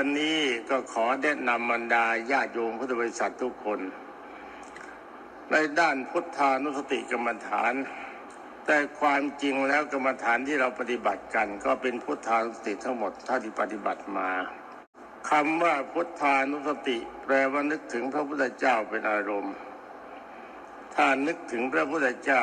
วันนี้ก็ขอแนะนำบรรดาญาติโยมพุทธบริษัททุกคน ในด้านพุทธานุสติกรรมฐาน แต่ความจริงแล้วกรรมฐานที่เราปฏิบัติกัน ก็เป็นพุทธานุสติทั้งหมดท่าที่ปฏิบัติมาคำว่าพุทธานุสติ แปลว่านึกถึงพระพุทธเจ้าเป็นอารมณ์ ถ้านึกถึงพระพุทธเจ้า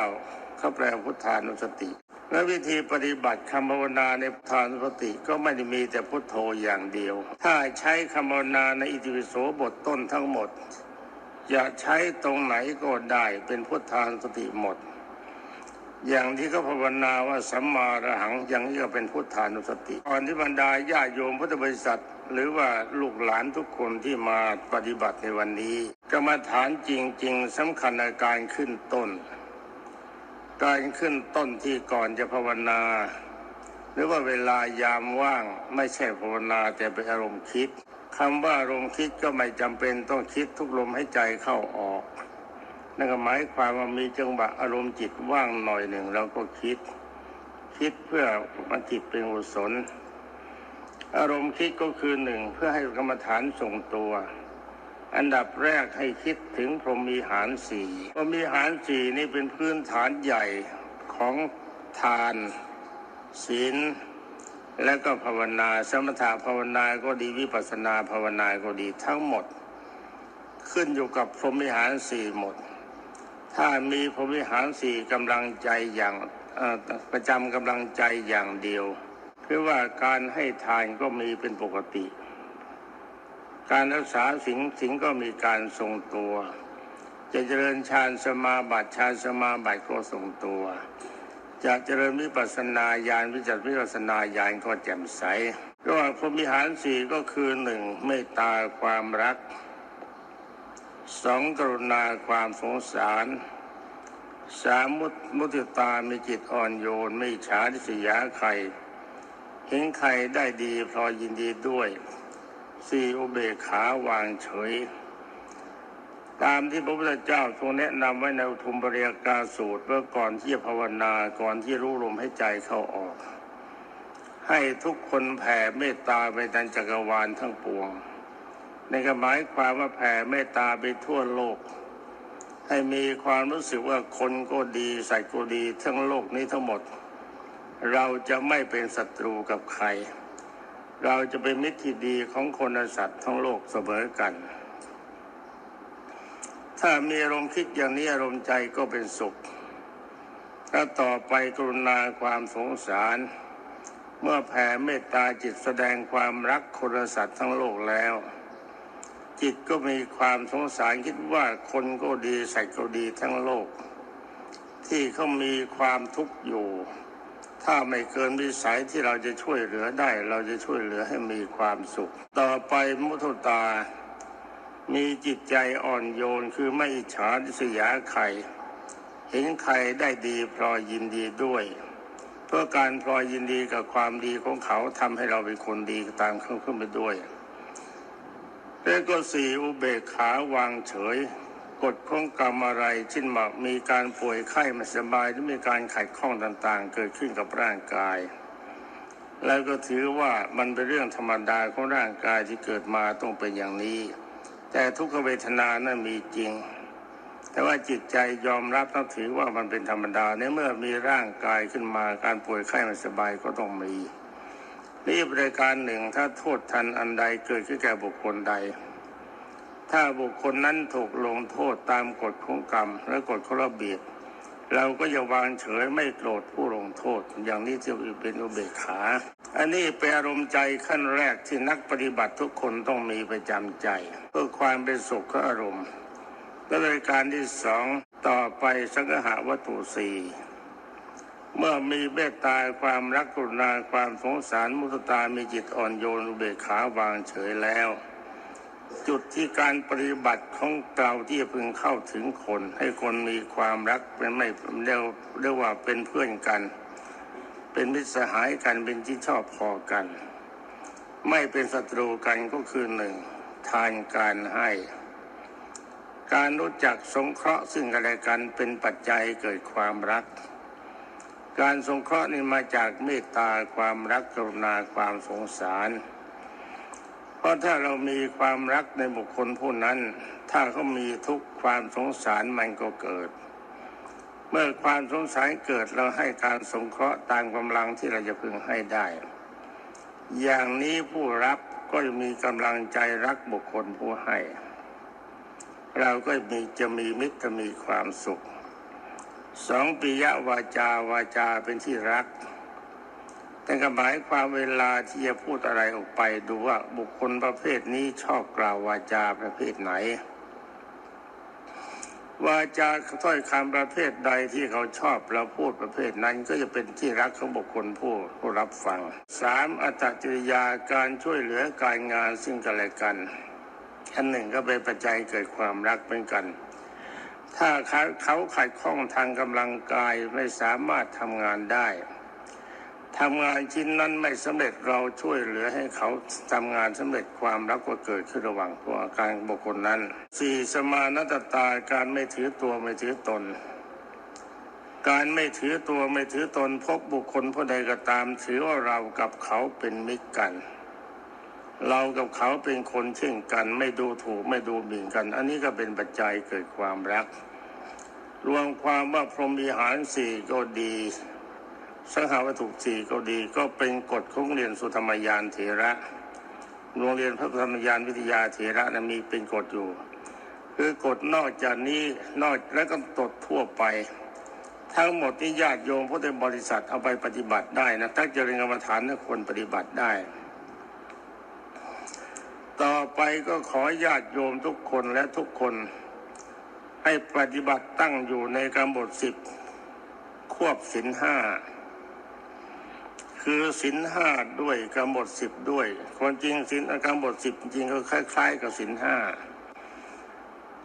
เขาแปลพุทธานุสติ และวิธีปฏิบัติคำภาวนาในพุทานสติก็ไม่ได้มีแต่พุทโธอย่างเดียว ถ้าใช้คำภาวนาในอิติปิโสบทต้นทั้งหมดจะใช้ตรงไหนก็ได้เป็นพุทธานสติหมด อย่างที่เขาภาวนาว่าสัมมาอรหังอย่างนี้ก็เป็นพุทธานุสติก่อนที่บรรดาญาโยมพุทธบริษัท หรือว่าลูกหลานทุกคนที่มาปฏิบัติในวันนี้กรรมฐานจริง ๆสำคัญในการขึ้นต้น การขึ้นต้นที่ก่อนจะภาวนา หรือว่าเวลายามว่างไม่ใช่ภาวนาแต่เป็นอารมณ์คิดคำว่าอารมณ์คิดก็ไม่จำเป็นต้องคิดทุกลมให้ใจเข้าออกนั่นก็หมายความว่ามีจังหวะอารมณ์จิตว่างหน่อยหนึ่งเราก็คิด คิดเพื่อมันจิตเป็นกุศลอารมณ์คิดก็คือหนึ่งเพื่อให้กรรมฐานทรงตัว อันดับแรกให้คิดถึงพรหมีหารสี่พรหมีหารสี่นี่เป็นพื้นฐานใหญ่ของทาน ศีล และก็ภาวนาสมถะภาวนาก็ดีวิปัสนาภาวนาก็ดีทั้งหมด ขึ้นอยู่กับพรหมวิหารสี่หมด ถ้ามีพรหมวิหารสี่กำลังใจอย่างประจำกำลังใจอย่างเดียวคือว่าการให้ทานก็มีเป็นปกติ การรักษาสิงสิงก็มีการทรงตัว จะเจริญฌานสมาบัติฌานสมาบัติก็ทรงตัว จะเจริญวิปัสนาญาณวิจัตวิปัสนาญาณก็แจ่มใสระหว่างพรมิหารสี่ก็คือหนึ่งเมตตาความรักสองกรุณาความสงสารสามมุตมุติตามีจิตอ่อนโยน ไม่ฉาทิษยาใครเห็นใครได้ดีพลอยยินดีด้วย สี่อุเบกขาวางเฉย ตามที่พระพุทธเจ้าทรงแนะนำไว้ในอุทุมปริยกาสูตรเมื่อก่อนที่จะภาวนาก่อนที่รู้ลมให้ใจเข้าออก ให้ทุกคนแผ่เมตตาไปดันจักรวาลทั้งปวงในก็หมายความว่าแผ่เมตตาไปทั่วโลก ให้มีความรู้สึกว่าคนก็ดีใสัตว์ก็ดี ทั้งโลกนี้ทั้งหมด เราจะไม่เป็นศัตรูกับใคร เราจะเป็นมิตรที่ดีของคนและสัตว์ทั้งโลกเสมอกัน ถ้ามีอารมณ์คิดอย่างนี้อารมณ์ใจก็เป็นสุข ถ้าต่อไปกรุณาความสงสาร เมื่อแผ่เมตตาจิตแสดงความรักคนและสัตว์ทั้งโลกแล้ว จิตก็มีความสงสารคิดว่าคนก็ดีสัตว์ก็ดีทั้งโลก ที่เขามีความทุกข์อยู่ ถ้าไม่เกินวิสัยที่เราจะช่วยเหลือได้ เราจะช่วยเหลือให้มีความสุข ต่อไปมุทุตา มีจิตใจอ่อนโยนคือไม่อิจฉาริษยาใครเห็นใครได้ดีพลอยยินดีด้วย เพื่อการพลอยยินดีกับความดีของเขาทำให้เราเป็นคนดีตามเขาขึ้นไปด้วยแล้วก็สี่อุเบกขาวางเฉย กฎของกรรมอะไรเช่นว่ามีการป่วยไข้ไม่สบายหรือมีการขัดข้องต่างๆ เกิดขึ้นกับร่างกาย แล้วก็ถือว่ามันเป็นเรื่องธรรมดาของร่างกายที่เกิดมาต้องเป็นอย่างนี้ แต่ทุกขเวทนานั้นมีจริง แต่ว่าจิตใจยอมรับต้องถือว่ามันเป็นธรรมดาในเมื่อมีร่างกายขึ้นมาการป่วยไข้ไม่สบายก็ต้องมีนี่บริการหนึ่งถ้าโทษทันอันใดเกิดขึ้นแก่บุคคลใด ถ้าบุคคลนั้นถูกลงโทษตามกฎของกรรม และกฎของระเบียบเราก็จะวางเฉยไม่โกรธผู้ลงโทษ อย่างนี้จะเป็นอุเบกขา อันนี้เป็นอารมณ์ใจขั้นแรกที่นักปฏิบัติทุกคนต้องมีประจำใจ เพื่อความเป็นสุขของอารมณ์และบริการที่สองต่อไปสังหาวัตถุสี่เมื่อมีเมตตาความรักกรุณาความสงสารมุตตามีจิตอ่อนโยนอุเบกขาวางเฉยแล้ว จุดที่การปฏิบัติของเราที่จะพึงเข้าถึงคน ให้คนมีความรักเป็นไม่เรียกเรียกว่าเป็นเพื่อนกัน เป็นมิตรสหายกันเป็นที่ชอบพอกัน ไม่เป็นศัตรูกันก็คือหนึ่งทานการให้ การรู้จักสงเคราะห์ซึ่งกันและกันเป็นปัจจัยเกิดความรัก การสงเคราะห์นี่มาจากเมตตาความรักกรุณาความสงสาร ราะถ้าเรามีความรักในบุคคลผู้นั้น ถ้าเขามีทุกความสงสารมันก็เกิด เมื่อความสงสารเกิดเราให้การสงเคราะห์ตามกำลังที่เราจะพึงให้ได้ อย่างนี้ผู้รับก็จะมีกำลังใจรักบุคคลผู้ให้ เราก็มีจะมีมิตรจะมีความสุข สองปิยวาจาวาจาเป็นที่รัก แต่ก็หมายความเวลาที่จะพูดอะไรออกไปดูว่าบุคคลประเภทนี้ชอบกล่าววาจาประเภทไหน วาจาถ้อยคำประเภทใดที่เขาชอบเราพูดประเภทนั้นก็จะเป็นที่รักของบุคคลผู้ผู้รับฟังสามอัตจริยาการช่วยเหลือการงานซึ่งกันและกันอันหนึ่งก็เป็นปัจจัยเกิดความรักเหมือนกัน ถ้าเขาเขาขัดข้องทางกำลังกายไม่สามารถทำงานได้ ทำงานชิ้นนั้นไม่สำเร็จเราช่วยเหลือให้เขาทำงานสำเร็จความรักก็เกิดขึ้นระหว่างตัวการบุคคลนั้นสี่สมานตตาการไม่ถือตัวไม่ถือตน การไม่ถือตัวไม่ถือตนพบบุคคลผู้ใดก็ตาม ถือว่าเรากับเขาเป็นมิตรกัน เรากับเขาเป็นคนเช่นกัน ไม่ดูถูกไม่ดูหมิ่นกัน อันนี้ก็เป็นปัจจัยเกิดความรัก รวมความว่าพรหมีหารสี่ก็ดี สังหาวัตถุสี่ก็ดีก็เป็นกฎของโรงเรียนสุธรรมยานเถระโรงเรียนพระธรรมยานวิทยาเถระนะมีเป็นกฎอยู่ คือกฎนอกจากนี้นอกแล้วก็ตดทั่วไป ทั้งหมดที่ญาติโยมพุทธบริษัทเอาไปปฏิบัติได้นะถ้าเจริญกรรมฐานนะควรปฏิบัติได้ ต่อไปก็ขอญาติโยมทุกคนและทุกคน ให้ปฏิบัติตั้งอยู่ในกำหนดสิบควบสินห้า คือสินห้าด้วยกำหนดสิบด้วยคนจริงสินกำหนดสิบจริงก็คล้าย ๆ กับสินห้า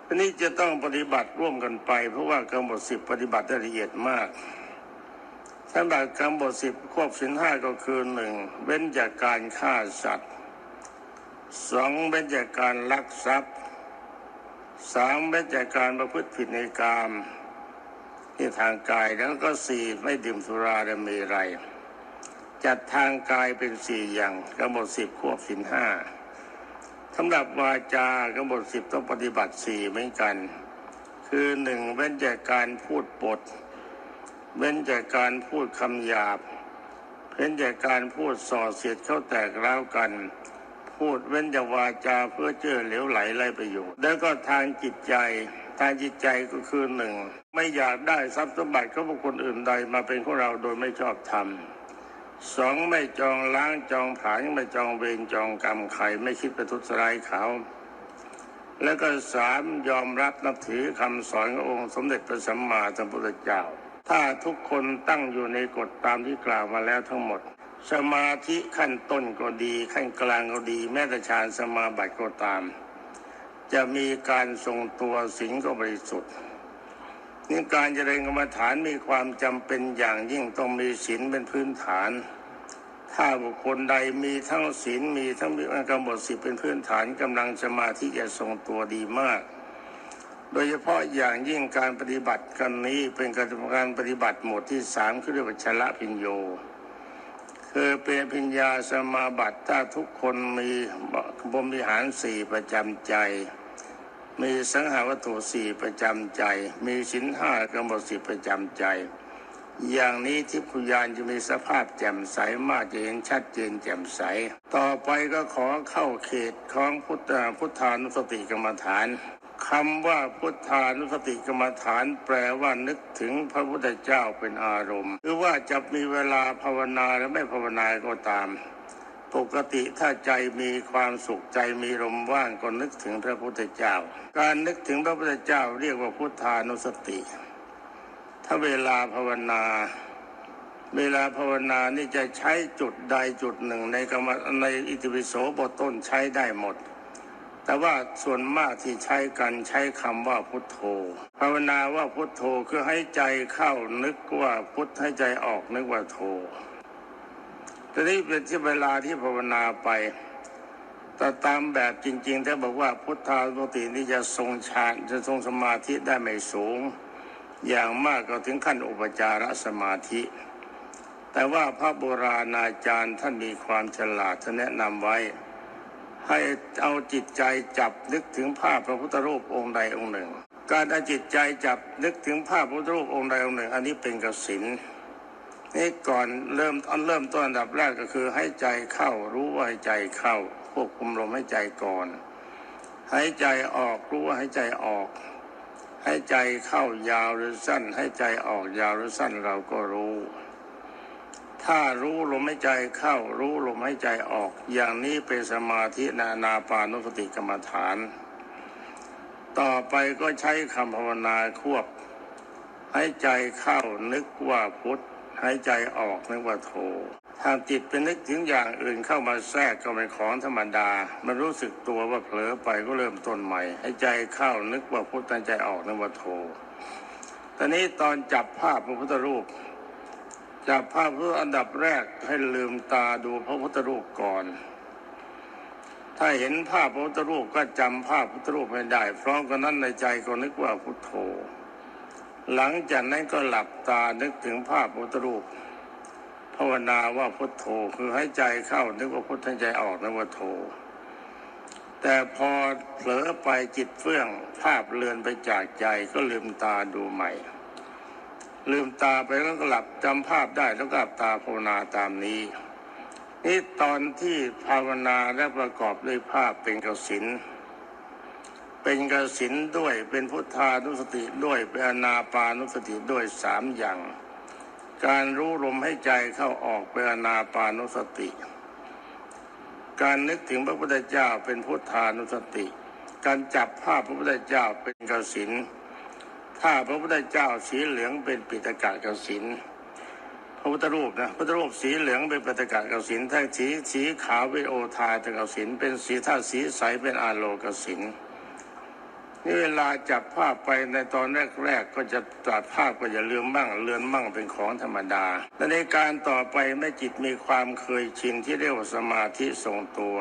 ทีนี้จะต้องปฏิบัติร่วมกันไป เพราะว่ากำหนดสิบปฏิบัติได้ละเอียดมากสำหรับกำหนดสิบควบสินห้าก็คือหนึ่งเว้นจากการฆ่าสัตว์สองเว้นจากการลักทรัพย์สามเว้นจากการประพฤติผิดในกามที่ทางกายแล้วก็สี่ไม่ดื่มสุราและเมรัย จัดทางกายเป็นสี่อย่างกำหนดสิบควบสินห้าสำหรับวาจากำหนดสิบต้องปฏิบัติสี่เหมือนกัน คือหนึ่งเว้นจากการพูดปด เว้นจากการพูดคำหยาบ เว้นจากการพูดส่อเสียดเข้าแตกร้าวกัน พูดเว้นจากวาจาเพื่อเจือเหลวไหลไรประโยชน์ แล้วก็ทางจิตใจทางจิตใจก็คือหนึ่งไม่อยากได้ทรัพย์สมบัติของบุคคลอื่นใดมาเป็นของเราโดยไม่ชอบธรรม สองไม่จองล้างจองผาญไม่จองเวรจองกรรมใครไม่คิดประทุษร้ายเขา แล้วก็สามยอมรับนับถือคำสอนขององค์ สมเด็จพระสัมมาสัมพุทธเจ้า ถ้าทุกคนตั้งอยู่ในกฎตามที่กล่าวมาแล้วทั้งหมด สมาธิขั้นต้นก็ดี ขั้นกลางก็ดี แม้แต่ฌานสมาบัติก็ตาม จะมีการทรงตัวสิงก็บริสุทธิ์ นี่การเจริญกรรมฐานมีความจำเป็นอย่างยิ่งต้องมีศีลเป็นพื้นฐาน ถ้าบุคคลใดมีทั้งศีลมีทั้งมีกำหนดสิเป็นพื้นฐานกำลังสมาธิจะทรงตัวดีมาก โดยเฉพาะอย่างยิ่งการปฏิบัติกันนี้เป็นการปฏิบัติหมวดที่สามคือเรียกว่าชละพิญโยคือเป็นพิญญาสมาบัติถ้าทุกคนมีบรมิหารสี่ประจำใจ มีสังหาวัตถุสี่ประจำใจ มีสินห้ากำหนดสิบประจำใจ อย่างนี้ที่พุยานจะมีสภาพแจ่มใสมากจะเห็นชัดเจนแจ่มใส ต่อไปก็ขอเข้าเขตของพุทธพุทธานุสติกรรมฐานคำว่าพุทธานุสติกรรมฐานแปลว่านึกถึงพระพุทธเจ้าเป็นอารมณ์ หรือว่าจะมีเวลาภาวนาหรือไม่ภาวนาก็ตาม ปกติถ้าใจมีความสุขใจมีลมว่างก็นึกถึงพระพุทธเจ้า การนึกถึงพระพุทธเจ้าเรียกว่าพุทธานุสติ ถ้าเวลาภาวนา เวลาภาวนานี่จะใช้จุดใดจุดหนึ่งในกรรมในอิติปิโสบทต้นใช้ได้หมด แต่ว่าส่วนมากที่ใช้กันใช้คำว่าพุทโธ ภาวนาว่าพุทโธคือให้ใจเข้านึกว่าพุทให้ใจออกนึกว่าโธ ทีนี้เป็นที่เวลาที่ภาวนาไปแต่ตามแบบจริงๆถ้าบอกว่าพุทธานุตินี่จะทรงฌานจะทรงสมาธิได้ไม่สูง อย่างมากก็ถึงขั้นอุปจารสมาธิ แต่ว่าพระโบราณอาจารย์ท่านมีความฉลาดท่านแนะนำไว้ ให้เอาจิตใจจับนึกถึงภาพพระพุทธรูปองค์ใดองค์หนึ่ง การเอาจิตใจจับนึกถึงภาพพระพุทธรูปองค์ใดองค์หนึ่ง อันนี้เป็นกสิน นี่ก่อนเริ่มอันเริ่มต้นอันดับแรกก็คือให้ใจเข้ารู้ว่าให้ใจเข้าควบคุมลมให้ใจก่อนหายใจออกรู้ว่าหายใจออกให้ใจเข้ายาวหรือสั้นให้ใจออกยาวหรือสั้นเราก็รู้ ถ้ารู้ลมหายใจเข้ารู้ลมหายใจออก อย่างนี้เป็นสมาธินานาปานุสติกรรมฐาน ต่อไปก็ใช้คำภาวนาควบให้ใจเข้านึกว่าพุทธ ให้ใจออกนึกว่าโทถ้าจิตเป็นนึกถึงอย่างอื่นเข้ามาแทรกก็เป็นของธรรมดา มันรู้สึกตัวว่าเผลอไปก็เริ่มต้นใหม่ให้ใจเข้านึกว่าพุทธใจออกนึกว่าโทตอนนี้ตอนจับภาพพระพุทธรูป จับภาพเพื่ออันดับแรกให้ลืมตาดูพระพุทธรูปก่อน ถ้าเห็นภาพพระพุทธรูปก็จำภาพพระพุทธรูปให้ได้พร้อมกันนั้นในใจก็นึกว่าพุทโธ หลังจากนั้นก็หลับตานึกถึงภาพพระพุทธรูปภาวนาว่าพุทโธคือให้ใจเข้านึกว่าพุทธให้ใจออกนึกว่าโธแต่พอเผลอไปจิตเฟื่อง ภาพเลือนไปจากใจก็ลืมตาดูใหม่ ลืมตาไปแล้วก็หลับจำภาพได้แล้วก็หลับตาภาวนาตามนี้นี่ตอนที่ภาวนาและประกอบด้วยภาพเป็นกสิน เป็นกสินด้วย เป็นพุทธานุสติด้วย เป็นอนาปานุสติด้วยสามอย่าง การรู้ลมให้ใจเข้าออกเป็นอนาปานุสติ การนึกถึงพระพุทธเจ้าเป็นพุทธานุสติ การจับภาพพระพุทธเจ้าเป็นกสินถ้าพระพุทธเจ้าสีเหลืองเป็นปิตกะกสินพระพุทธรูปนะพระพุทธรูปสีเหลืองเป็นปิตกะกสินถ้าสีสีขาวเป็นโอทาตกสินเป็นสีถ้าสีใสเป็นอาโลกสิน เวลาจับภาพไปในตอนแรก ๆ ก็จะตัดภาพก็อย่าลืมบ้างเลือนบ้างเป็นของธรรมดา และในการต่อไปเมื่อจิตมีความเคยชินที่เรียกว่าสมาธิทรงตัว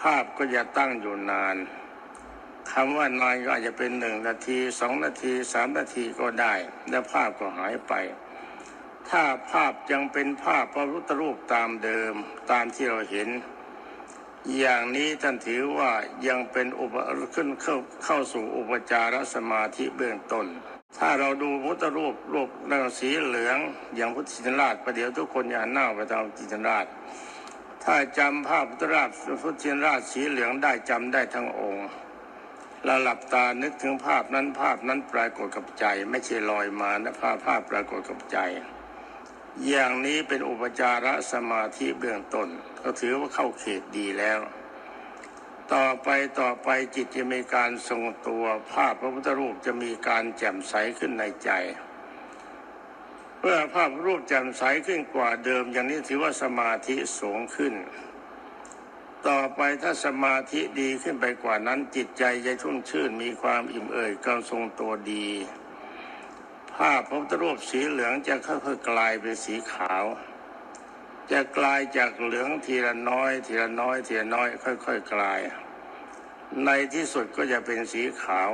ภาพก็จะตั้งอยู่นานคำว่านานก็อาจจะเป็นหนึ่งนาทีสองนาทีสามนาทีก็ได้ แล้วภาพก็หายไป ถ้าภาพยังเป็นภาพพระพุทธรูปตามเดิมตามที่เราเห็น อย่างนี้ท่านถือว่ายังเป็นอุปขึ้นเข้าเข้าสู่อุปจารสมาธิเบื้องต้น ถ้าเราดูพุทธรูปรูปนางสีเหลืองอย่างพุทธชินราชประเดี๋ยวทุกคนอย่าหนหน้าไปทางพุทธชินราช ถ้าจำภาพพุทธราชพุทธชินราชสีเหลืองได้จำได้ทั้งองค์เราหลับตานึกถึงภาพนั้นภาพนั้นปรากฏกับใจ ไม่ใช่ลอยมานะภาพภาพปรากฏกับใจ อย่างนี้เป็นอุปจารสมาธิเบื้องต้นก็ถือว่าเข้าเขตดีแล้ว ต่อไปต่อไปจิตจะมีการทรงตัวภาพพระพุทธรูปจะมีการแจ่มใสขึ้นในใจ เมื่อภาพรูปแจ่มใสขึ้นกว่าเดิม อย่างนี้ถือว่าสมาธิสูงขึ้น ต่อไปถ้าสมาธิดีขึ้นไปกว่านั้นจิตใจจะชุ่มชื่นมีความอิ่มเอิบการทรงตัวดีภาพพระพุทธรูปสีเหลืองจะค่อยๆกลายเป็นสีขาว จะกลายจากเหลืองทีละน้อย ทีละน้อย ทีละน้อย ค่อยๆกลาย ในที่สุดก็จะเป็นสีขาว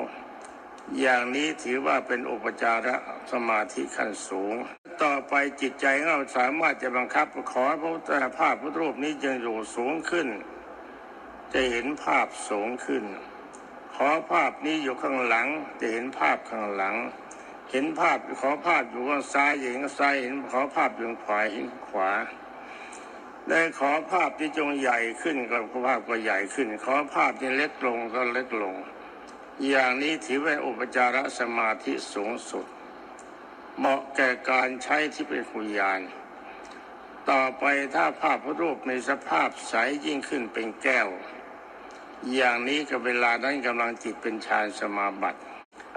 อย่างนี้ถือว่าเป็นอุปจาระสมาธิขั้นสูง ต่อไปจิตใจของเราสามารถจะบังคับขอพระพุทธภาพพุทธรูปนี้จึงอยู่สูงขึ้น จะเห็นภาพสูงขึ้น ขอภาพนี้อยู่ข้างหลัง จะเห็นภาพข้างหลังเห็นภาพขอภาพอยู่ข้างซ้ายเห็นข้างซ้ายเห็นขอภาพอยู่ข้างขวาเห็นข้าขวา ได้ขอภาพที่จงใหญ่ขึ้นก็ภาพก็ใหญ่ขึ้น ขอภาพที่เล็กลงก็เล็กลง อย่างนี้ถือเป็นอุปจารสมาธิสูงสุด เหมาะแก่การใช้ที่เป็นคุยาน ต่อไปถ้าภาพพระรูปมีสภาพใสยิ่งขึ้นเป็นแก้ว อย่างนี้กับเวลานั้นกำลังจิตเป็นฌานสมาบัติ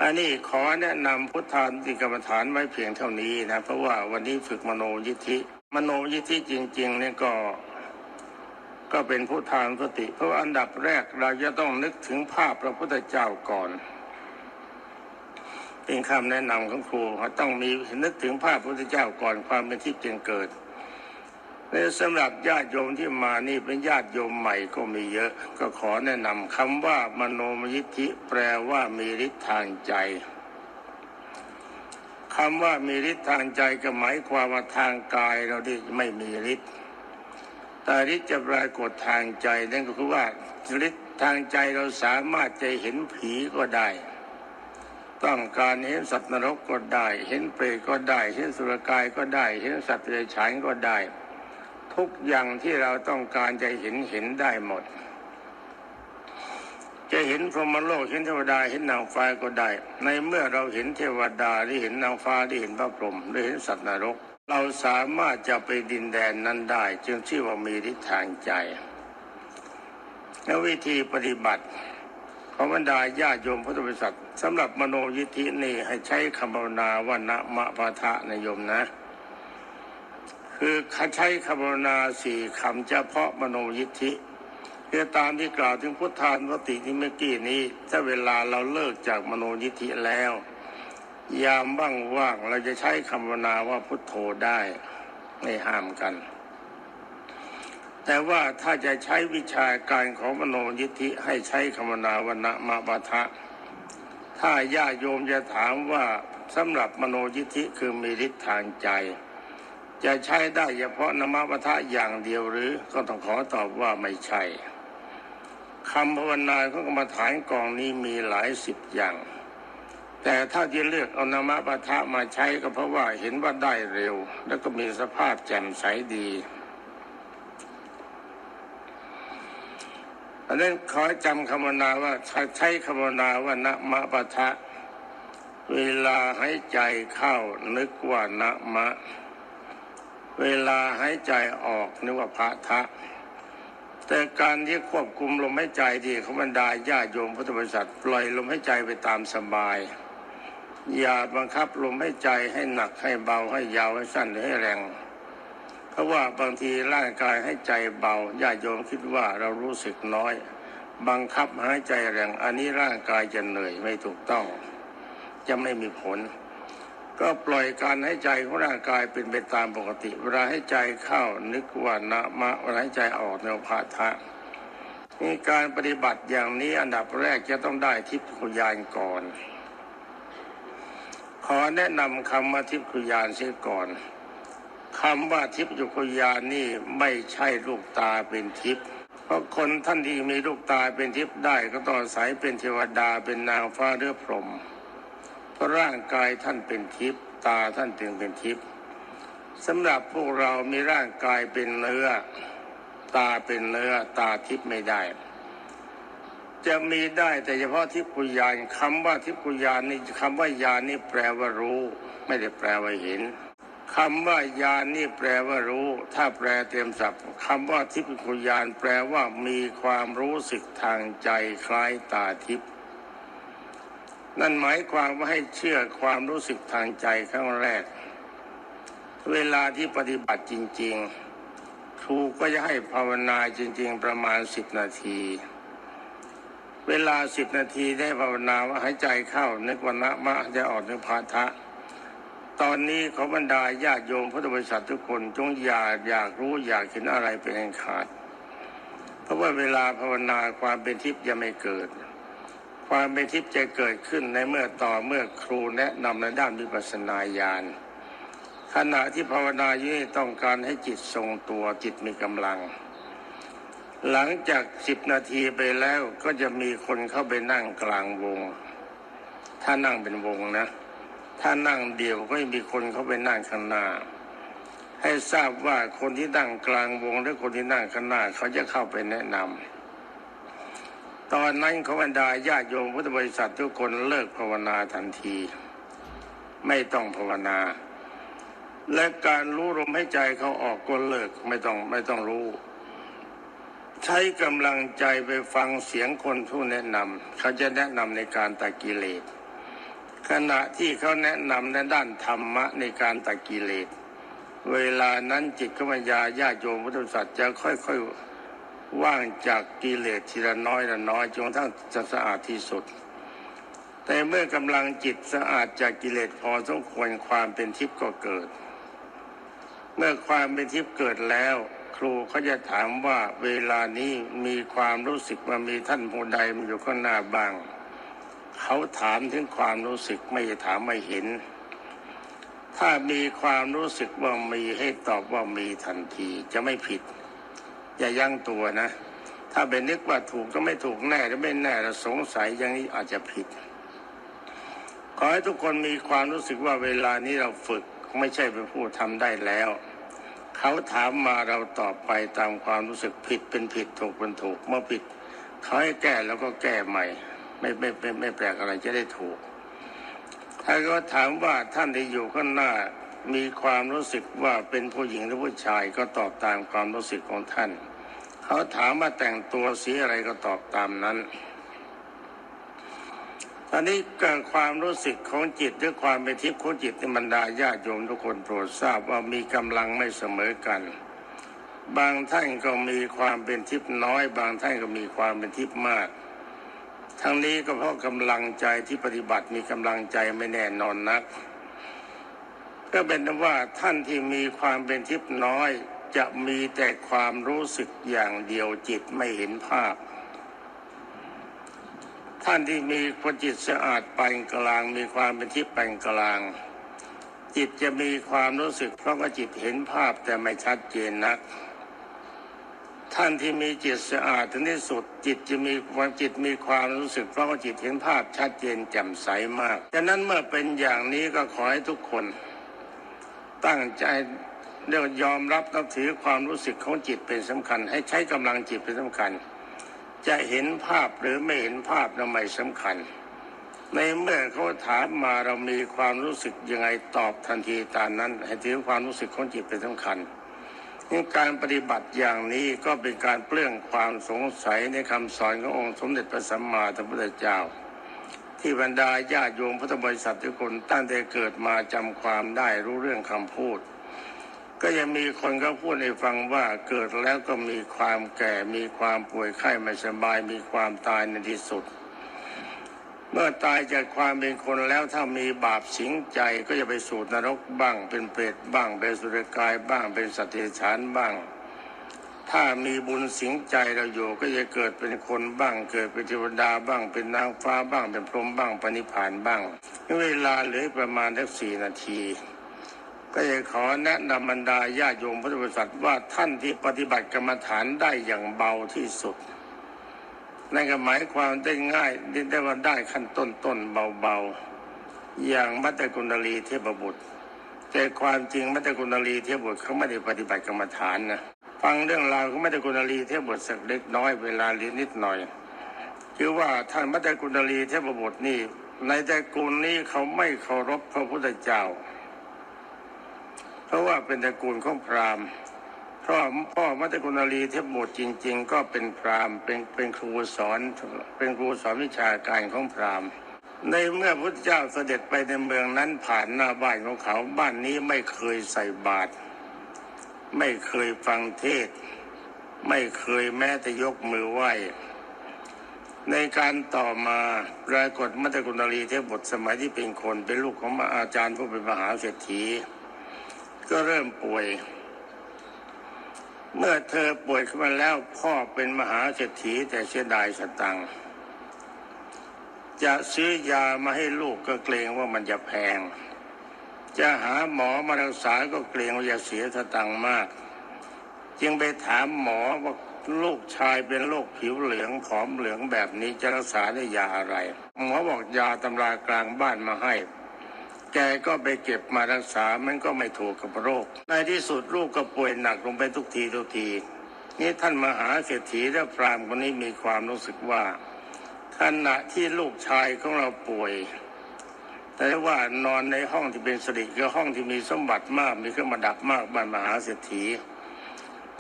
อันนี้ขอแนะนำพุทธานติกรรมฐานไว้เพียงเท่านี้นะ เพราะว่าวันนี้ฝึกมโนยิทธิ มโนยิทธิจริงๆเนี่ยก็ก็เป็นพุทานสติ เพราะอันดับแรกเราจะต้องนึกถึงภาพพระพุทธเจ้าก่อน เป็นคำแนะนำของครูว่าต้องมีนึกถึงภาพพระพุทธเจ้าก่อนความเป็นที่จึงเกิดและสำหรับญาติโยมที่มานี่เป็นญาติโยมใหม่ก็มีเยอะ ก็ขอแนะนำคำว่ามโนมยิทธิแปลว่ามีฤทธิ์ทางใจ คำว่ามีฤทธิ์ทางใจก็หมายความว่าทางกายเราที่ไม่มีฤทธิ์แต่ฤทธิ์จะปรากฏทางใจนั่นก็คือว่าฤทธิ์ทางใจเราสามารถจะเห็นผีก็ได้ ต้องการเห็นสัตว์นรกก็ได้ เห็นเปรตก็ได้ เห็นสุรกายก็ได้ เห็นสัตว์เดรัจฉานก็ได้ ทุกอย่างที่เราต้องการจะเห็นเห็นได้หมด จะเห็นพรหมโลกเห็นเทวดาเห็นนางฟ้าก็ได้ ในเมื่อเราเห็นเทวดาหรือเห็นนางฟ้าหรือเห็นพระพรหมหรือเห็นสัตว์นรก เราสามารถจะไปดินแดนนั้นได้ จึงชื่อว่ามีทธิ์ทางใจและวิธีปฏิบัติของบรรดาญาติโยมพุทธบริษัทสำหรับมโนยิธินี่ให้ใช้คำภาวนาว่านะมะปะทะนโยมนะ คือใช้คำภาวนาสี่คำเฉพาะมโนยิธิ คือตามที่กล่าวถึงพุทธานุสติที่เมื่อกี้นี้ ถ้าเวลาเราเลิกจากมโนยิธิแล้ว ยามว่างๆเราจะใช้คำวนาว่าพุทโธได้ไม่ห้ามกัน แต่ว่าถ้าจะใช้วิชาการของมโนยิธิให้ใช้คำนาวนะมาบาทะ ถ้าญาติโยมจะถามว่าสำหรับมโนยิธิคือมีฤทธิ์ทางใจ จะใช้ได้เฉพาะนามบาทะอย่างเดียวหรือก็ต้องขอตอบว่าไม่ใช่ คำภาวนาของกรรมฐานกองนี้มีหลายสิบอย่าง แต่ถ้าที่เลือกเอานามบาทะมาใช้ก็เพราะว่าเห็นว่าได้เร็ว แล้วก็มีสภาพแจ่มใสดีอันนั้นขอจำคำนาว่าใช้คำนาว่านะมะปะทะ เวลาหายใจเข้านึกว่านะมะ เวลาหายใจออกนึกว่าพระทะ แต่การที่ควบคุมลมหายใจที่เขาบรรดาญาโยมพุทธบริษัทปล่อยลมหายใจไปตามสบาย อย่าบังคับลมหายใจให้หนักให้เบาให้ยาวให้สั้นหรือให้แรง เพราะว่าบางทีร่างกายให้ใจเบาญาโยมคิดว่าเรารู้สึกน้อย บังคับหายใจแรงอันนี้ร่างกายจะเหนื่อยไม่ถูกต้อง จะไม่มีผล ก็ปล่อยการให้ใจของร่างกายเป็นไปตามปกติ เวลาให้ใจเข้านึกว่านะมะเวลาให้ใจออกในวพาทะนี่การปฏิบัติอย่างนี้อันดับแรกจะต้องได้ทิพยคุยานก่อน ขอแนะนำคำว่าทิพยคุยานเสียก่อนคำว่าทิพยุคยานนี่ไม่ใช่ลูกตาเป็นทิพย์เพราะคนท่านที่มีลูกตาเป็นทิพย์ได้ก็ต้องอาศัยเป็นเทวดาเป็นนางฟ้าหรือพรหม ราะร่างกายท่านเป็นทิพย์ตาท่านจึงเป็นทิพย์สำหรับพวกเรามีร่างกายเป็นเนื้อ ตาเป็นเนื้อ ตาทิพย์ไม่ได้ จะมีได้แต่เฉพาะทิพยุยานคำว่าทิพยุยานนี่คำว่ายานนี่แปลว่ารู้ ไม่ได้แปลว่าเห็นคำว่ายานนี่แปลว่ารู้ ถ้าแปลเต็มศัพท์คำว่าทิพยุยานแปลว่ามีความรู้สึกทางใจคล้ายตาทิพย์ นั่นหมายความว่าให้เชื่อความรู้สึกทางใจครั้งแรก เวลาที่ปฏิบัติจริง ๆ ครูก็จะให้ภาวนาจริง ๆ ประมาณสิบนาที เวลาสิบนาทีได้ภาวนาว่าหายใจเข้านึกว่านะมะจะออกนึกพาทะ ตอนนี้ขอบรรดาญาติโยมพุทธบริษัททุกคนจงอย่าอยากรู้อยากเห็นอะไรเป็นอันขาด เพราะว่าเวลาภาวนาความเป็นทิพย์ยังไม่เกิด ความเป็นทิพย์จะเกิดขึ้นในเมื่อต่อเมื่อครูแนะนำในด้านวิปัสสนาญาณขณะที่ภาวนาอยู่ต้องการให้จิตทรงตัวจิตมีกำลัง หลังจากสิบนาทีไปแล้วก็จะมีคนเข้าไปนั่งกลางวง ถ้านั่งเป็นวงนะ ถ้านั่งเดี่ยวก็จะมีคนเข้าไปนั่งข้างหน้า ให้ทราบว่าคนที่นั่งกลางวงหรือคนที่นั่งข้างหน้าเขาจะเข้าไปแนะนำ ตอนนั้นขบรรดาญาติโยมพุทธบริษัททุกคนเลิกภาวนาทันที ไม่ต้องภาวนา และการรู้ลมให้ใจเขาออกก็เลิกไม่ต้องไม่ต้องรู้ ใช้กำลังใจไปฟังเสียงคนผู้แนะนำเขาจะแนะนำในการตัดกิเลสขณะที่เขาแนะนำในด้านธรรมะในการตัดกิเลสเวลานั้นจิตขมัญญาญาติโยมพุทธศาสนาจะค่อยๆ ว่างจากกิเลสทีละน้อยละน้อยจนกระทั่งจะสะอาดที่สุด แต่เมื่อกำลังจิตสะอาดจากกิเลสพอสมควรความเป็นทิพย์ก็เกิด เมื่อความเป็นทิพย์เกิดแล้ว ครูเขาจะถามว่าเวลานี้มีความรู้สึกว่ามีท่านผู้ใดมาอยู่ข้างหน้าบ้าง เขาถามถึงความรู้สึกไม่ถามไม่เห็น ถ้ามีความรู้สึกว่ามีให้ตอบว่ามีทันทีจะไม่ผิด อย่ายั้งตัวนะ ถ้าเป็นนึกว่าถูกก็ไม่ถูกแน่หรือไม่แน่เราสงสัยอย่างนี้อาจจะผิด ขอให้ทุกคนมีความรู้สึกว่าเวลานี้เราฝึกไม่ใช่เป็นผู้ทำได้แล้ว เขาถามมาเราตอบไปตามความรู้สึกผิดเป็นผิดถูกเป็นถูกเมื่อผิดเขาให้แก้แล้วก็แก้ใหม่ ไม่ไม่ไม่ไม่แปลกอะไรจะได้ถูกถ้าก็ถามว่าท่านที่อยู่ข้างหน้ามีความรู้สึกว่าเป็นผู้หญิงหรือผู้ชายก็ตอบตามความรู้สึกของท่าน เขาถามว่าแต่งตัวสีอะไรก็ตอบตามนั้นตอนนี้เกิดความรู้สึกของจิตหรือความเป็นทิพย์ของจิตในบรรดาญาติโยมทุกคนโปรดทราบว่ามีกำลังไม่เสมอกัน บางท่านก็มีความเป็นทิพย์น้อย บางท่านก็มีความเป็นทิพย์มาก ทั้งนี้ก็เพราะกำลังใจที่ปฏิบัติมีกำลังใจไม่แน่นอนนัก ก็เป็นว่าท่านที่มีความเป็นทิพย์น้อย จะมีแต่ความรู้สึกอย่างเดียวจิตไม่เห็นภาพ ท่านที่มีความจิตสะอาดปานกลาง มีความเป็นทิพย์ปานกลาง จิตจะมีความรู้สึกเพราะว่าจิตเห็นภาพแต่ไม่ชัดเจนนัก ท่านที่มีจิตสะอาดถึงที่สุด จิตจะมีความจิตมีความรู้สึกเพราะว่าจิตเห็นภาพชัดเจนแจ่มใสมากดังนั้นเมื่อเป็นอย่างนี้ก็ขอให้ทุกคน ตั้งใจ เรียกว่ายอมรับนับถือความรู้สึกของจิตเป็นสำคัญ ให้ใช้กำลังจิตเป็นสำคัญ จะเห็นภาพหรือไม่เห็นภาพนั้นไม่สำคัญ ในเมื่อเขาถามมาเรามีความรู้สึกยังไงตอบทันทีตามนั้น ให้ถือความรู้สึกของจิตเป็นสำคัญนี่การปฏิบัติอย่างนี้ก็เป็นการเปลื้องความสงสัยในคำสอนขององค์สมเด็จพระสัมมาสัมพุทธเจ้า ที่บรรดาญาติโยมพุทธบริษัททุกคนตั้งแต่เกิดมาจำความได้รู้เรื่องคำพูด ก็ยังมีคนเขาพูดให้ฟังว่าเกิดแล้วก็มีความแก่ มีความป่วยไข้ไม่สบาย มีความตายในที่สุด เมื่อตายจากความเป็นคนแล้วถ้ามีบาปสิงใจก็จะไปสู่นรกบ้าง เป็นเปรตบ้างเป็นสุรกายบ้างเป็นสัตว์เดรัจฉานบ้าง ถ้ามีบุญสิงใจเราอยู่ก็จะเกิดเป็นคนบ้าง เกิดเป็นเทวดาบ้าง เป็นนางฟ้าบ้าง เป็นพรหมบ้างปณิพานบ้างเวลาเหลือประมาณสักสี่นาที ก็จะขอแนะนำบรรดาญาโยมพุทธบริษัทว่าท่านที่ปฏิบัติกรรมฐานได้อย่างเบาที่สุดนั่นก็หมายความได้ง่ายได้ว่าได้ขั้นต้นต้นๆเบาๆ อย่างมัตตกุณลีเทพบุตร แต่ความจริงมัตตกุณลีเทพบุตรเขาไม่ได้ปฏิบัติกรรมฐานนะฟังเรื่องราวของมัตตกุณลีเทพบุตรสักเล็กน้อยเวลาเรียนนิดหน่อยคือว่าท่านมัตตกุณลีเทพบุตรนี่ในแตระกูลนี้เขาไม่เคารพพระพุทธเจ้า เพราะว่าเป็นตระกูลของพราหมณ์พราะพ่อมัตตกุณลีเทพบุตรจริง ๆ ก็เป็นพราหมณ์เป็นเป็นครูสอนเป็นครูสอนวิชาการของพราหมณ์ในเมื่อพระเจ้าเสด็จไปในเมืองนั้นผ่านหน้าบ้านของเขาบ้านนี้ไม่เคยใส่บาตรไม่เคยฟังเทศ ไม่เคยแม้แต่ยกมือไหว้ ในการต่อมาปรากฏมัตตกุณลีเทพบุตรสมัยที่เป็นคนเป็นลูกของอาจารย์ผู้เป็นมหาเศรษฐี ก็เริ่มป่วย เมื่อเธอป่วยขึ้นมาแล้วพ่อเป็นมหาเศรษฐีแต่เสียดายสตังจะซื้อยามาให้ลูกก็เกรงว่ามันจะแพง จะหาหมอมารักษาก็เกรงว่าจะเสียสตังมาก จึงไปถามหมอว่าลูกชายเป็นโรคผิวเหลืองผอมเหลืองแบบนี้จะรักษาด้วยยาอะไร หมอบอกยาตำรากลางบ้านมาให้ แกก็ไปเก็บมารักษา มันก็ไม่ถูกกับโรค ในที่สุดลูกก็ป่วยหนักลงไปทุกทีทุกที นี่ท่านมหาเศรษฐีและพรามคนนี้มีความรู้สึกว่าขณะที่ลูกชายของเราป่วย แต่ว่านอนในห้องที่เป็นสิริคือห้องที่มีสมบัติมากมีเครื่องประดับมากบ้านมหาเศรษฐี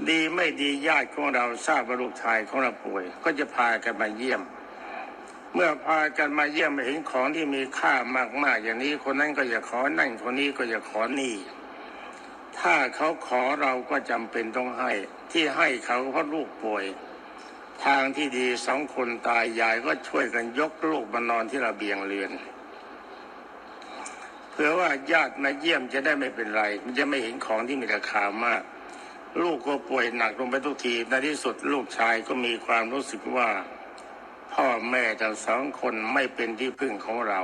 ดีไม่ดีญาติของเราทราบว่าลูกชายของเราป่วย ก็จะพากันมาเยี่ยม เมื่อพากันมาเยี่ยมเห็นของที่มีค่ามาก ๆ อย่างนี้คนนั้นก็อย่าขอนั่นคนนี้ก็อย่าขอนี่ ถ้าเขาขอเราก็จำเป็นต้องให้ ที่ให้เขาเพราะลูกป่วย ทางที่ดีสองคนตายยายก็ช่วยกันยกลูกมานอนที่ระเบียงเรือนเพื่อว่าญาติมาเยี่ยมจะได้ไม่เป็นไร มันจะไม่เห็นของที่มีราคามาก ลูกก็ป่วยหนักลงไปทุกทีในที่สุดลูกชายก็มีความรู้สึกว่า พ่อแม่ทั้งสองคนไม่เป็นที่พึ่งของเรา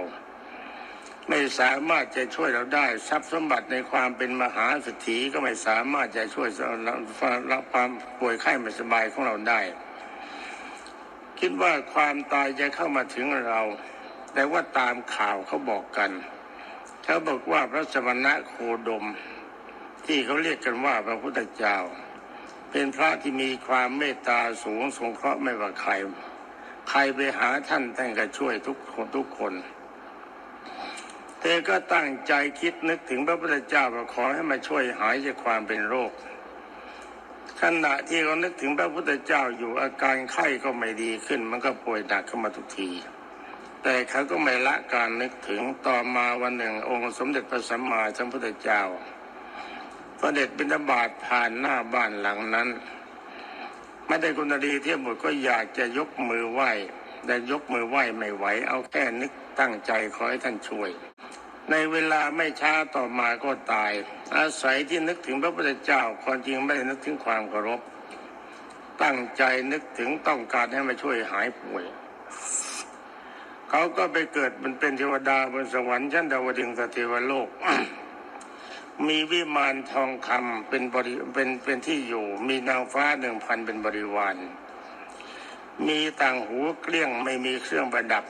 ไม่สามารถจะช่วยเราได้ ทรัพย์สมบัติในความเป็นมหาเศรษฐีก็ไม่สามารถจะช่วยเรับความป่วยไข้ไม่สบายของเราได้ คิดว่าความตายจะเข้ามาถึงเรา แต่ว่าตามข่าวเขาบอกกันเขาบอกว่าพระสมณะโคดม ที่เขาเรียกกันว่าพระพุทธเจ้า เป็นพระที่มีความเมตตาสูงสงเคราะห์ไม่ว่าใคร ใครไปหาท่านท่านก็ช่วยทุกคนทุกคน เธอก็ตั้งใจคิดนึกถึงพระพุทธเจ้าว่าขอให้มาช่วยหายจากความเป็นโรค ขณะที่เขานึกถึงพระพุทธเจ้าอยู่อาการไข้ก็ไม่ดีขึ้น มันก็ป่วยหนักเข้ามาทุกทีแต่เขาก็ไม่ละการนึกถึงต่อมาวันหนึ่ง องค์สมเด็จพระสัมมาสัมพุทธเจ้าพระเด็จบิณฑบาตผ่านหน้าบ้านหลังนั้น ไม่ได้กุณดีเทียบบุตรก็อยากจะยกมือไหว้แต่ยกมือไหว้ไม่ไหว เอาแค่นึกตั้งใจขอให้ท่านช่วย ในเวลาไม่ช้าต่อมาก็ตาย อาศัยที่นึกถึงพระพุทธเจ้าความจริงไม่ได้นึกถึงความเคารพ ตั้งใจนึกถึงต้องการให้มาช่วยหายป่วย เขาก็ไปเกิดมันเป็นเทวดาบนสวรรค์ชั้นดาวดึงสเทวโลก มีวิมานทองคำเป็นบริเป็นเป็นที่อยู่ มีนางฟ้าหนึ่งพันเป็นบริวาร มีต่างหูเกลี้ยงไม่มีเครื่องประดับ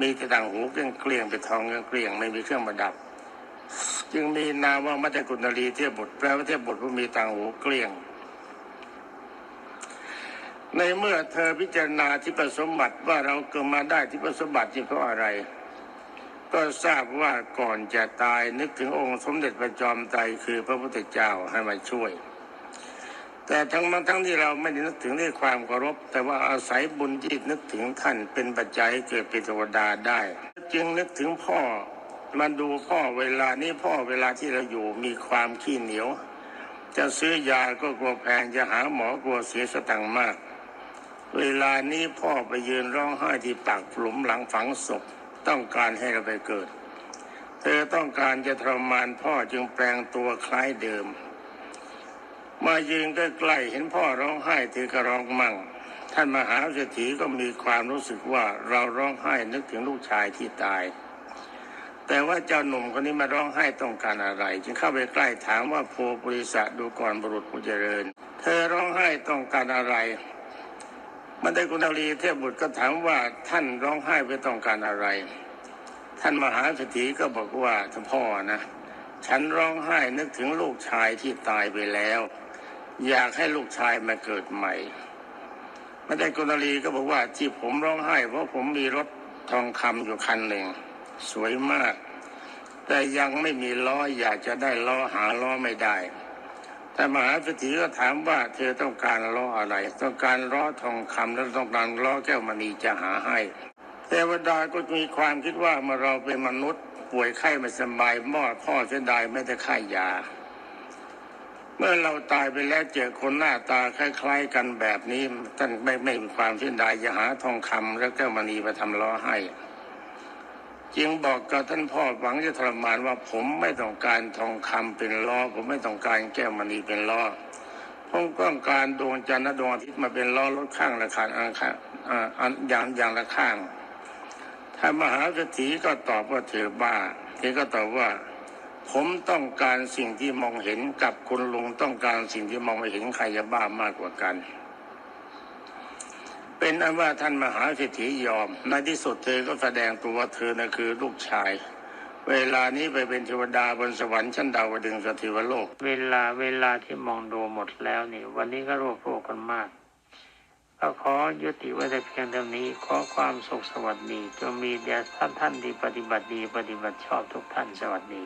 มีแต่ต่างหูเกลี้ยงเกลี้ยงเป็นทองเกลี้ยงไม่มีเครื่องประดับ จึงมีนามว่ามัตกุณลีเทียบบุตรแปลว่าเทียบบุตรผู้มีต่างหูเกลี้ยง ในเมื่อเธอพิจารณาที่ประสมบัติว่าเราเกิดมาได้ที่ประสมบัติที่เพราะอะไร ก็ทราบว่าก่อนจะตายนึกถึงองค์สมเด็จพระจอมไตรคือพระพุทธเจ้าให้มาช่วย แต่ทั้งมันทั้งที่เราไม่ได้นึกถึงด้วยความเคารพ แต่ว่าอาศัยบุญที่นึกถึงท่านเป็นปัจจัยเกิดเป็นเทวดาได้ จึงนึกถึงพ่อมาดูพ่อเวลานี้พ่อเวลาที่เราอยู่มีความขี้เหนียว จะซื้อยาก็กลัวแพงจะหาหมอกลัวเสียสตังค์มาก เวลานี้พ่อไปยืนร้องไห้ที่ปากหลุมหลังฝังศพ ต้องการให้เราไปเกิด เธอต้องการจะทรมานพ่อจึงแปลงตัวคล้ายเดิม มายืนใกล้ๆเห็นพ่อร้องไห้เธอก็ร้องมั่ง ท่านมหาเศรษฐีก็มีความรู้สึกว่าเราร้องไห้นึกถึงลูกชายที่ตาย แต่ว่าเจ้าหนุ่มคนนี้มาร้องไห้ต้องการอะไร จึงเข้าไปใกล้ถามว่าโพบริษัทดูก่อนบุรุษผู้เจริญ เธอร้องไห้ต้องการอะไร มันได้กุณลีเทพบุตรก็ถามว่าท่านร้องไห้ไปต้องการอะไร ท่านมหาเศรษฐีก็บอกว่าท่านพ่อนะ ฉันร้องไห้นึกถึงลูกชายที่ตายไปแล้ว อยากให้ลูกชายมาเกิดใหม่มันได้กุณลีก็บอกว่าที่ผมร้องไห้ เพราะผมมีรถทองคำอยู่คันหนึ่งสวยมาก แต่ยังไม่มีล้ออยากจะได้ล้อหาล้อไม่ได้ แต่มหาเศรษฐีก็ถามว่า เธอต้องการล้ออะไร ต้องการล้อทองคำแล้วต้องการล้อแก้วมณีจะหาให้เทวดาก็มีความคิดว่าเมื่อเราเป็นมนุษย์ป่วยไข้ไม่สบายมอดพ่อเสียดายไม่ได้ค่ายา เมื่อเราตายไปแล้วเจอคนหน้าตาคล้าย ๆ กันแบบนี้ท่านไม่ไม่มีความเสียดายจะหาทองคำแล้วแก้วมณีมาทำล้อให้ จึงบอกกับท่านพ่อหวังจะทรมานว่าผมไม่ต้องการทองคำเป็นล้อ ผมไม่ต้องการแก้วมณีเป็นล้อผมต้องการดวงจันทร์และดวงอาทิตย์มาเป็นล้อรถข้างละคันอันข้างอ่าอันอย่างอย่างละข้างท่านมหาเศรษฐีก็ตอบว่าเธอบ้าเธอก็ตอบว่า ผมต้องการสิ่งที่มองเห็นกับคุณลุงต้องการสิ่งที่มองไม่เห็นใครจะบ้ามากกว่ากัน เป็นอันว่าท่านมหาเศรษฐียอม ในที่สุดเธอก็แสดงตัวว่าเธอนะคือลูกชาย เวลานี้ไปเป็นเทวดาบนสวรรค์ชั้นดาวดึงสถิวโลก เวลาเวลาที่มองดูหมดแล้วนี่ วันนี้ก็รวบรวมกันมากก็ขอยุติไว้แต่เพียงเท่านี้ขอความสุขสวัสดีจงมีแด่ท่านท่านที่ปฏิบัติดีปฏิบัติชอบทุกท่านสวัสดี